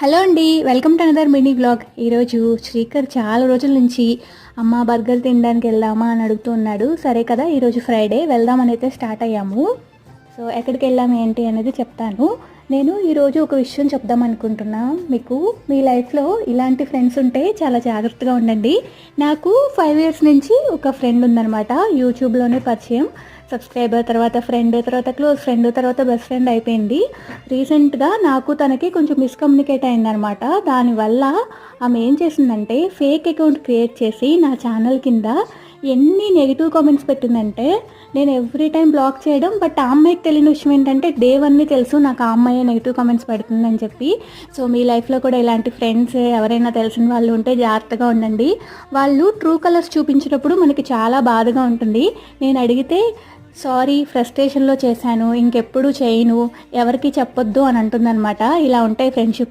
Hello అండి welcome to another mini blog. ఈరోజు శ్రీకర్ చాలా రోజుల నుంచి అమ్మ బర్గర్ తినడానికి వెళ్దామా అని అడుగుతూ ఉన్నాడు. సరే కదా ఈరోజు ఫ్రైడే వెళ్దామని అయితే స్టార్ట్ అయ్యాము. సో ఎక్కడికి వెళ్ళాము ఏంటి అనేది చెప్తాను. నేను ఈరోజు ఒక విషయం చెప్దాం అనుకుంటున్నా. మీకు మీ లైఫ్లో ఇలాంటి ఫ్రెండ్స్ ఉంటే చాలా జాగ్రత్తగా ఉండండి. నాకు ఫైవ్ ఇయర్స్ నుంచి ఒక ఫ్రెండ్ ఉందనమాట యూట్యూబ్లోనే పరిచయం. సబ్స్క్రైబర్ తర్వాత ఫ్రెండ్ తర్వాత క్లోజ్ ఫ్రెండ్ తర్వాత బెస్ట్ ఫ్రెండ్ అయిపోయింది. రీసెంట్గా నాకు తనకి కొంచెం మిస్కమ్యూనికేట్ అయిందనమాట దానివల్ల ఆమె ఏం చేసిందంటే ఫేక్ అకౌంట్ క్రియేట్ చేసి నా ఛానల్ కింద ఎన్ని నెగిటివ్ కామెంట్స్ పెట్టిందంటే నేను ఎవ్రీ టైం బ్లాక్ చేయడం బట్ ఆ అమ్మాయికి తెలియని విషయం ఏంటంటే డే వన్ని తెలుసు నాకు ఆ అమ్మాయి నెగిటివ్ కామెంట్స్ పెడుతుందని చెప్పి. సో మీ లైఫ్లో కూడా ఇలాంటి ఫ్రెండ్స్ ఎవరైనా తెలిసిన వాళ్ళు ఉంటే జాగ్రత్తగా ఉండండి. వాళ్ళు ట్రూ కలర్స్ చూపించినప్పుడు మనకి చాలా బాధగా ఉంటుంది. నేను అడిగితే సారీ ఫ్రస్ట్రేషన్లో చేశాను ఇంకెప్పుడు చేయను ఎవరికి చెప్పొద్దు అని అంటుందన్నమాట. ఇలా ఉంటాయి ఫ్రెండ్షిప్